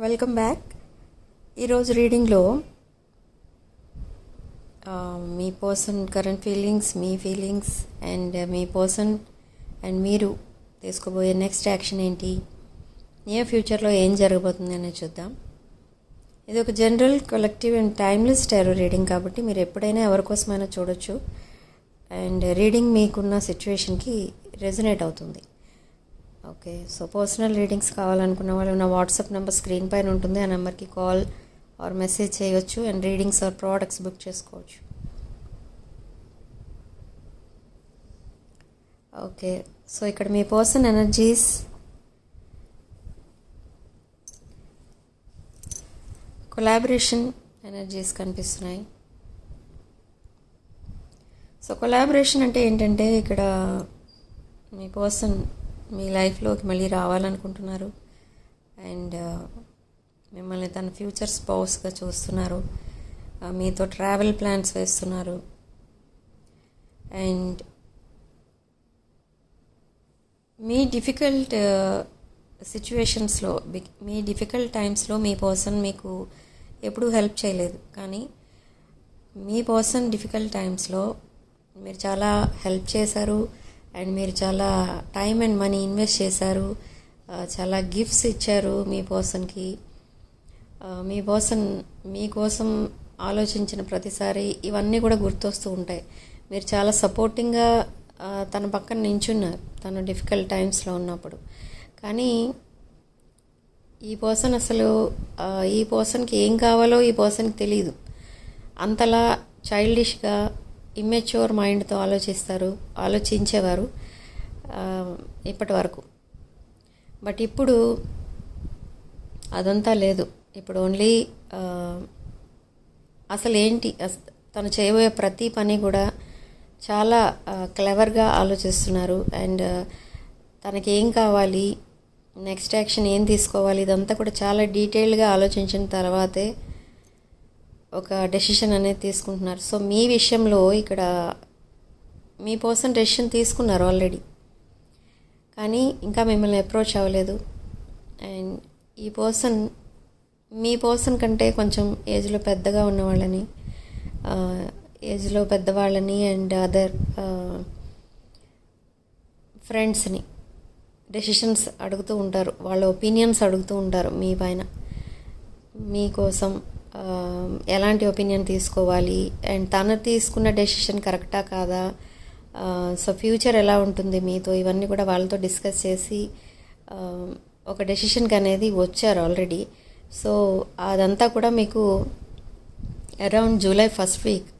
Welcome back. ఈరోజు రీడింగ్లో మీ పర్సన్ కరెంట్ ఫీలింగ్స్ మీ ఫీలింగ్స్ అండ్ మీ పర్సన్ అండ్ మీరు తీసుకోబోయే నెక్స్ట్ యాక్షన్ ఏంటి? నియర్ ఫ్యూచర్లో ఏం జరగబోతుంది అనేది చూద్దాం. ఇది ఒక general collective and timeless tarot reading కాబట్టి మీరు ఎప్పుడైనా ఎవరికోసమైనా చూడొచ్చు. అండ్ రీడింగ్ మీకున్న సిచ్యువేషన్కి రెజనేట్ అవుతుంది. ఓకే సో పర్సనల్ రీడింగ్స్ కావాలనుకున్న వాళ్ళు నా వాట్సాప్ నెంబర్ స్క్రీన్ పైన ఉంటుంది. ఆ నెంబర్కి కాల్ ఆర్ మెసేజ్ చేయొచ్చు and readings or products book చేసుకోవచ్చు. ఓకే సో ఇక్కడ మీ పర్సన్ ఎనర్జీస్ కొలాబరేషన్ ఎనర్జీస్ కనిపిస్తున్నాయి. సో కొలాబరేషన్ అంటే ఏంటంటే ఇక్కడ మీ పర్సన్ మీ లైఫ్లోకి మళ్ళీ రావాలనుకుంటున్నారు. అండ్ uh, మిమ్మల్ని తన ఫ్యూచర్ స్పౌస్గా చూస్తున్నారు. మీతో ట్రావెల్ ప్లాన్స్ వేస్తున్నారు. అండ్ మీ డిఫికల్ట్ uh, సిచ్యువేషన్స్లో మీ డిఫికల్ట్ టైమ్స్లో మీ పర్సన్ మీకు ఎప్పుడూ హెల్ప్ చేయలేదు. కానీ మీ పర్సన్ డిఫికల్ట్ టైమ్స్లో మీరు చాలా హెల్ప్ చేశారు. అండ్ మీరు చాలా టైం అండ్ మనీ ఇన్వెస్ట్ చేశారు. చాలా గిఫ్ట్స్ ఇచ్చారు మీ పర్సన్కి. మీ పర్సన్ మీకోసం ఆలోచించిన ప్రతిసారి ఇవన్నీ కూడా గుర్తొస్తూ ఉంటాయి. మీరు చాలా సపోర్టింగ్గా తన పక్కన నించున్నారు తను డిఫికల్ట్ టైమ్స్లో ఉన్నప్పుడు. కానీ ఈ పర్సన్ అసలు ఈ పర్సన్కి ఏం కావాలో ఈ పర్సన్కి తెలియదు అంతలా చైల్డిష్గా ఇమ్మెచ్యూర్ మైండ్తో ఆలోచిస్తారు ఆలోచించేవారు ఇప్పటి వరకు. బట్ ఇప్పుడు అదంతా లేదు. ఇప్పుడు ఓన్లీ అసలు ఏంటి తను చేయబోయే ప్రతి పని కూడా చాలా క్లెవర్గా ఆలోచిస్తున్నారు. అండ్ తనకి ఏం కావాలి నెక్స్ట్ యాక్షన్ ఏం తీసుకోవాలి ఇదంతా కూడా చాలా డీటెయిల్డ్గా ఆలోచించిన తర్వాతే ఒక డెసిషన్ అనేది తీసుకుంటున్నారు. సో మీ విషయంలో ఇక్కడ మీ పర్సన్ డెసిషన్ తీసుకున్నారు ఆల్రెడీ కానీ ఇంకా మిమ్మల్ని అప్రోచ్ అవ్వలేదు. అండ్ ఈ పర్సన్ మీ పర్సన్ కంటే కొంచెం ఏజ్లో పెద్దగా ఉన్న వాళ్ళని ఏజ్లో పెద్దవాళ్ళని అండ్ అదర్ ఫ్రెండ్స్ని డెసిషన్స్ అడుగుతూ ఉంటారు. వాళ్ళ ఒపీనియన్స్ అడుగుతూ ఉంటారు మీ పైన. మీకోసం ఎలాంటి ఒపీనియన్ తీసుకోవాలి? అండ్ తను తీసుకున్న డెసిషన్ కరెక్టా కాదా? సో ఫ్యూచర్ ఎలా ఉంటుంది మీతో? ఇవన్నీ కూడా వాళ్ళతో డిస్కస్ చేసి ఒక డెసిషన్కి అనేది వచ్చారు ఆల్రెడీ. సో అదంతా కూడా మీకు అరౌండ్ జూలై ఫస్ట్ వీక్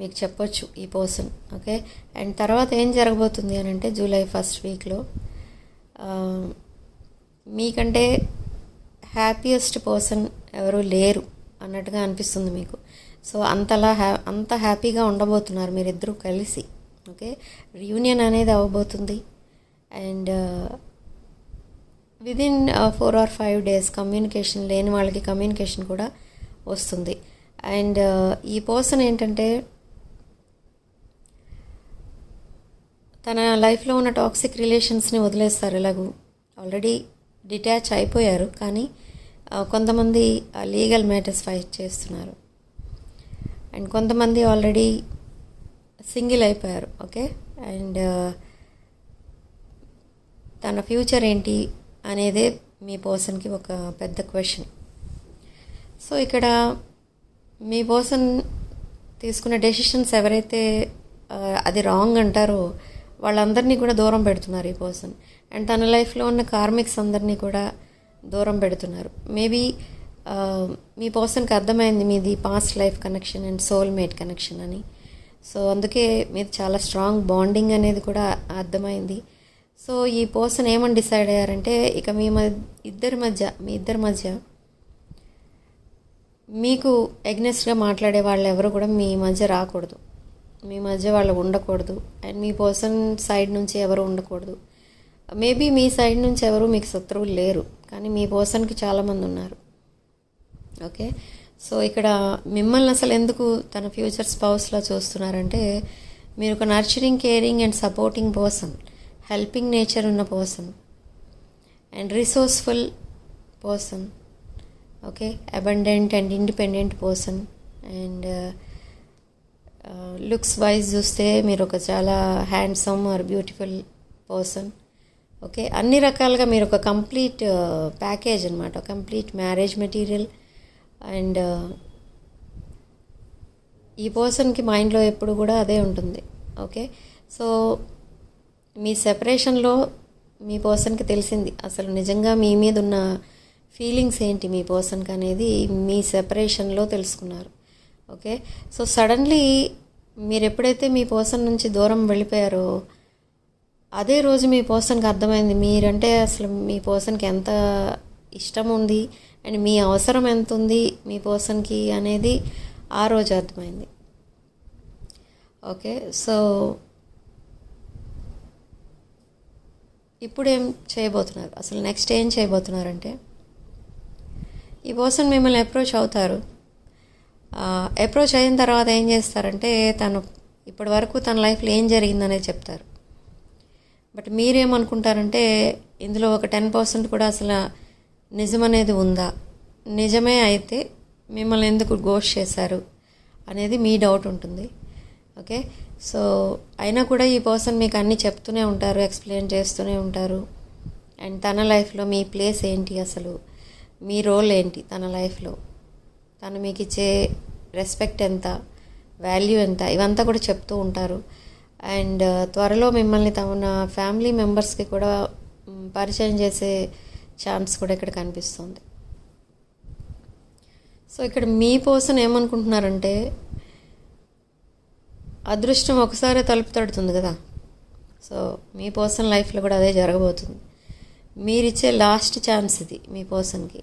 మీకు చెప్పొచ్చు ఈ పర్సన్ ఓకే? అండ్ తర్వాత ఏం జరగబోతుంది అని అంటే జూలై ఫస్ట్ వీక్లో మీకంటే హ్యాపీయెస్ట్ పర్సన్ ఎవరు లేరు. అన్నట్టుగా అనిపిస్తుంది మీకు. సో అంతలా హ్యా అంత హ్యాపీగా ఉండబోతున్నారు మీరిద్దరూ కలిసి. ఓకే? రియూనియన్ అనేది అవ్వబోతుంది. And within four or five days communication లేని వాళ్ళకి కమ్యూనికేషన్ కూడా వస్తుంది. అండ్ uh, ఈ పర్సన్ ఏంటంటే తన లైఫ్లో ఉన్న టాక్సిక్ రిలేషన్స్ని వదిలేస్తారు. ఎలాగూ ఆల్రెడీ డిటాచ్ అయిపోయారు. కానీ కొంతమంది లీగల్ మ్యాటర్స్ ఫైట్ చేస్తున్నారు. అండ్ కొంతమంది ఆల్రెడీ సింగిల్ అయిపోయారు ఓకే అండ్ తన ఫ్యూచర్ ఏంటి అనేదే మీ పర్సన్కి ఒక పెద్ద క్వశ్చన్ సో ఇక్కడ మీ పర్సన్ తీసుకున్న డెసిషన్స్ ఎవరైతే అది రాంగ్ అంటారో వాళ్ళందరినీ కూడా దూరం పెడుతున్నారు ఈ పర్సన్ అండ్ తన లైఫ్లో ఉన్న కార్మిక్స్ అందరినీ కూడా దూరం పెడుతున్నారు. మేబీ మీ పర్సన్కి అర్థమైంది మీది past life connection and soul mate connection అని. సో అందుకే మీరు చాలా స్ట్రాంగ్ బాండింగ్ అనేది కూడా అర్థమైంది. సో ఈ పర్సన్ ఏమని డిసైడ్ అయ్యారంటే ఇక మీ మధ్య ఇద్దరి మధ్య మీ ఇద్దరి మధ్య మీకు ఎగ్నెస్ట్గా మాట్లాడే వాళ్ళు ఎవరు కూడా మీ మధ్య రాకూడదు. మీ మధ్య వాళ్ళు ఉండకూడదు. అండ్ మీ పర్సన్ సైడ్ నుంచి ఎవరు ఉండకూడదు. మేబీ మీ సైడ్ నుంచి ఎవరు మీకు శత్రువులు లేరు. కానీ మీ పర్సన్కి చాలామంది ఉన్నారు. ఓకే? సో ఇక్కడ మిమ్మల్ని అసలు ఎందుకు తన ఫ్యూచర్ స్పౌస్లో చూస్తున్నారంటే మీరు ఒక nurturing caring and supporting person helping nature ఉన్న person and resourceful person okay? Abundant and independent person and looks wise చూస్తే మీరు ఒక చాలా handsome or beautiful person. Okay? అన్ని రకాలుగా మీరు ఒక కంప్లీట్ ప్యాకేజ్ అనమాట కంప్లీట్ మ్యారేజ్ మెటీరియల్ అండ్ ఈ పర్సన్కి మైండ్లో ఎప్పుడు కూడా అదే ఉంటుంది. ఓకే? సో మీ సెపరేషన్లో మీ పర్సన్కి తెలిసింది. అసలు నిజంగా మీ మీద ఉన్న ఫీలింగ్స్ ఏంటి మీ పర్సన్కి అనేది మీ సెపరేషన్లో తెలుసుకున్నారు. ఓకే? సో సడన్లీ మీరు ఎప్పుడైతే మీ పర్సన్ నుంచి దూరం వెళ్ళిపోయారో అదే రోజు మీ పర్సన్కి అర్థమైంది మీరంటే అసలు మీ పర్సన్కి ఎంత ఇష్టం ఉంది అండ్ మీ అవసరం ఎంత ఉంది మీ పర్సన్కి అనేది ఆ రోజు అర్థమైంది. ఓకే సో ఇప్పుడు ఏం చేయబోతున్నారు? అసలు నెక్స్ట్ ఏం చేయబోతున్నారంటే ఈ పర్సన్ మిమ్మల్ని అప్రోచ్ అవుతారు. అప్రోచ్ అయిన తర్వాత ఏం చేస్తారంటే తను ఇప్పటి వరకు తన లైఫ్లో ఏం జరిగిందనేది చెప్తారు. బట్ మీరేమనుకుంటారంటే ఇందులో ఒక టెన్ పర్సెంట్ కూడా అసలు నిజమనేది ఉందా? నిజమే అయితే మిమ్మల్ని ఎందుకు ఘోష్ చేశారు అనేది మీ డౌట్ ఉంటుంది. ఓకే? సో అయినా కూడా ఈ పర్సన్ మీకు అన్నీ చెప్తూనే ఉంటారు ఎక్స్ప్లెయిన్ చేస్తూనే ఉంటారు. అండ్ తన లైఫ్లో మీ ప్లేస్ ఏంటి అసలు? మీ రోల్ ఏంటి తన లైఫ్లో? తను మీకు ఇచ్చే రెస్పెక్ట్ ఎంత? వాల్యూ ఎంత? ఇవంతా కూడా చెప్తూ ఉంటారు. అండ్ త్వరలో మిమ్మల్ని తమ ఫ్యామిలీ మెంబర్స్కి కూడా పరిచయం చేసే ఛాన్స్ కూడా ఇక్కడ కనిపిస్తుంది. సో ఇక్కడ మీ పర్సన్ ఏమనుకుంటున్నారంటే అదృష్టం ఒకసారి తలుపు తడుతుంది కదా. సో మీ పర్సన్ లైఫ్లో కూడా అదే జరగబోతుంది. మీరిచ్చే లాస్ట్ ఛాన్స్ ఇది మీ పర్సన్కి.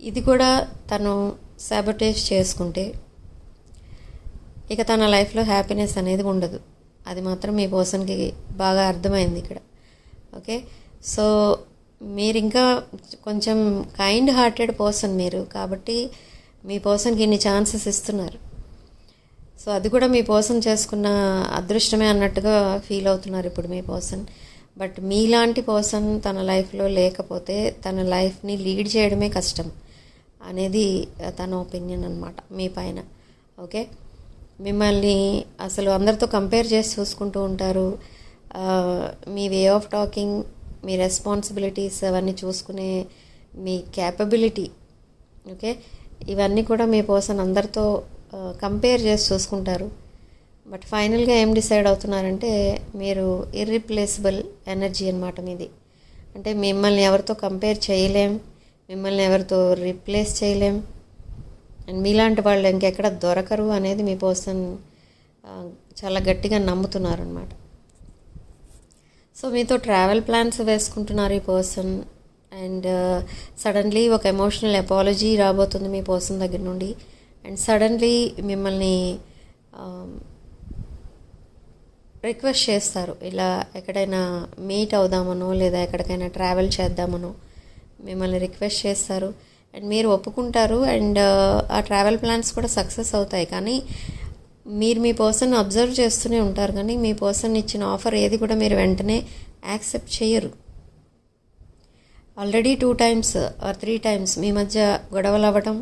ఇది కూడా తను సాబటేజ్ చేసుకుంటే ఇక తన లైఫ్లో హ్యాపీనెస్ అనేది ఉండదు. అది మాత్రం మీ పర్సన్కి బాగా అర్థమైంది ఇక్కడ. ఓకే? సో మీరు ఇంకా కొంచెం కైండ్ హార్టెడ్ పర్సన్ మీరు కాబట్టి మీ పర్సన్కి ఇన్ని ఛాన్సెస్ ఇస్తున్నారు. సో అది కూడా మీ పర్సన్ చేసుకున్న అదృష్టమే అన్నట్టుగా ఫీల్ అవుతున్నారు ఇప్పుడు మీ పర్సన్. బట్ మీలాంటి పర్సన్ తన లైఫ్లో లేకపోతే తన లైఫ్ని లీడ్ చేయడమే కష్టం అనేది తన ఒపీనియన్ అనమాట మీ పైన. ఓకే? మిమ్మల్ని అసలు అందరితో కంపేర్ చేసి చూసుకుంటూ ఉంటారు. మీ వే ఆఫ్ టాకింగ్ మీ రెస్పాన్సిబిలిటీస్ అవన్నీ చూసుకునే మీ క్యాపబిలిటీ ఓకే ఇవన్నీ కూడా మీ పర్సన్ అందరితో కంపేర్ చేసి చూసుకుంటారు. బట్ ఫైనల్గా ఏం డిసైడ్ అవుతున్నారంటే మీరు ఇర్రిప్లేసబుల్ ఎనర్జీ అనమాట మీది. అంటే మిమ్మల్ని ఎవరితో కంపేర్ చేయలేం మిమ్మల్ని ఎవరితో రీప్లేస్ చేయలేం అండ్ మీలాంటి వాళ్ళు ఇంకెక్కడ దొరకరు అనేది మీ పర్సన్ చాలా గట్టిగా నమ్ముతున్నారు అనమాట సో మీతో ట్రావెల్ ప్లాన్స్ వేసుకుంటున్నారు ఈ పర్సన్ అండ్ సడన్లీ ఒక ఎమోషనల్ ఎపాలజీ రాబోతుంది మీ పర్సన్ దగ్గర నుండి అండ్ సడన్లీ మిమ్మల్ని రిక్వెస్ట్ చేస్తారు. ఇలా ఎక్కడైనా మీట్ అవుదామనో లేదా ఎక్కడికైనా ట్రావెల్ చేద్దామనో మిమ్మల్ని రిక్వెస్ట్ చేస్తారు. అండ్ మీరు ఒప్పుకుంటారు అండ్ ఆ ట్రావెల్ ప్లాన్స్ కూడా సక్సెస్ అవుతాయి. కానీ మీరు మీ పర్సన్ అబ్జర్వ్ చేస్తూనే ఉంటారు. కానీ మీ పర్సన్ ఇచ్చిన ఆఫర్ ఏది కూడా మీరు వెంటనే యాక్సెప్ట్ చేయరు. Already two times or three times మీ మధ్య గొడవలు అవ్వడం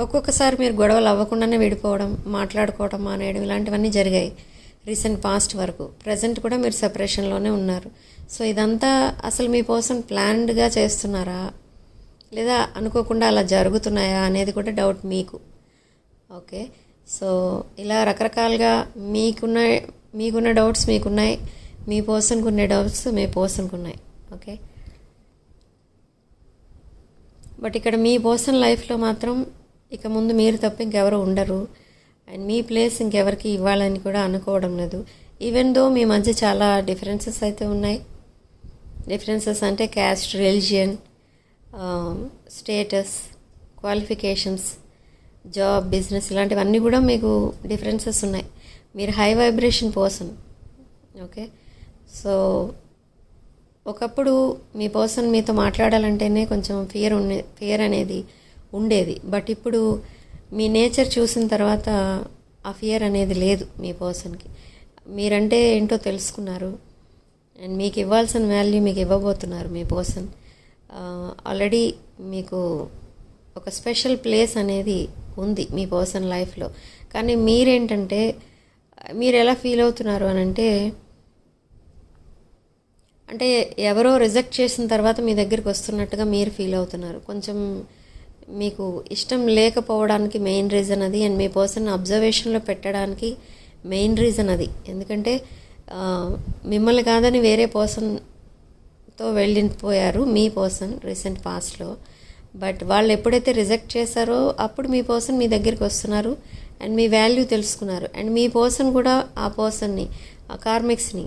ఒక్కొక్కసారి మీరు గొడవలు అవ్వకుండానే విడిపోవడం మాట్లాడుకోవడం మానేయడం ఇలాంటివన్నీ జరిగాయి. రీసెంట్ పాస్ట్ వరకు. ప్రజెంట్ కూడా మీరు సెపరేషన్లోనే ఉన్నారు. సో ఇదంతా అసలు మీ పర్సన్ ప్లాన్డ్గా చేస్తున్నారా? లేదా అనుకోకుండా అలా జరుగుతున్నాయా అనేది కూడా డౌట్ మీకు. ఓకే సో ఇలా రకరకాలుగా మీకున్న మీకున్న డౌట్స్ మీకున్నాయి మీ పర్సన్కి ఉన్న డౌట్స్ మీ పర్సన్కి ఉన్నాయి. ఓకే బట్ ఇక్కడ మీ పర్సన్ లైఫ్లో మాత్రం ఇక ముందు మీరు తప్ప ఇంకెవరు ఉండరు. అండ్ మీ ప్లేస్ ఇంకెవరికి ఇవ్వాలని కూడా అనుకోవడం లేదు. ఈవెన్ దో మీ మధ్య చాలా డిఫరెన్సెస్ అయితే ఉన్నాయి. డిఫరెన్సెస్ అంటే caste religion status qualifications job business ఇలాంటివన్నీ కూడా మీకు డిఫరెన్సెస్ ఉన్నాయి. మీరు high vibration person okay so ఒకప్పుడు మీ పర్సన్ మీతో మాట్లాడాలంటేనే కొంచెం ఫియర్ ఉండే ఫియర్ అనేది ఉండేది. బట్ ఇప్పుడు మీ నేచర్ చూసిన తర్వాత ఆ ఫియర్ అనేది లేదు మీ పర్సన్కి మీరంటే ఏంటో తెలుసుకున్నారు. అండ్ మీకు ఇవ్వాల్సిన వాల్యూ మీకు ఇవ్వబోతున్నారు మీ పర్సన్ ఆల్రెడీ మీకు ఒక స్పెషల్ ప్లేస్ అనేది ఉంది మీ పర్సన్ లైఫ్లో కానీ మీరేంటంటే మీరు ఎలా ఫీల్ అవుతున్నారు అని అంటే అంటే ఎవరో రిజెక్ట్ చేసిన తర్వాత మీ దగ్గరికి వస్తున్నట్టుగా మీరు ఫీల్ అవుతున్నారు. కొంచెం మీకు ఇష్టం లేకపోవడానికి మెయిన్ రీజన్ అది అండ్ మీ పర్సన్ అబ్జర్వేషన్లో పెట్టడానికి మెయిన్ రీజన్ అది. ఎందుకంటే మిమ్మల్ని కాదని వేరే పర్సన్ తో వెళ్ళిపోయారు మీ పర్సన్ రీసెంట్ పాస్ట్లో బట్ వాళ్ళు ఎప్పుడైతే రిజెక్ట్ చేశారో అప్పుడు మీ పర్సన్ మీ దగ్గరికి వస్తున్నారు అండ్ మీ వాల్యూ తెలుసుకున్నారు. అండ్ మీ పర్సన్ కూడా ఆ పర్సన్ని ఆ కార్మిక్స్ని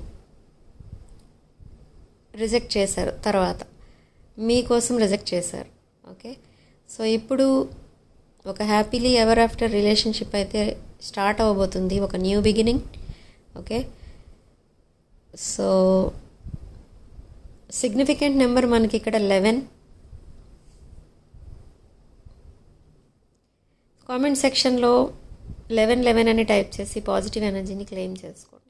రిజెక్ట్ చేశారు తర్వాత. మీకోసం రిజెక్ట్ చేశారు. ఓకే సో ఇప్పుడు ఒక హ్యాపీలీ ఎవర్ ఆఫ్టర్ రిలేషన్షిప్ అయితే స్టార్ట్ అవ్వబోతుంది. ఒక new beginning okay so significant number మనకి ఇక్కడ లెవెన్ కామెంట్ సెక్షన్లో లెవెన్ లెవెన్ అని టైప్ చేసి పాజిటివ్ ఎనర్జీని క్లెయిమ్ చేసుకోండి.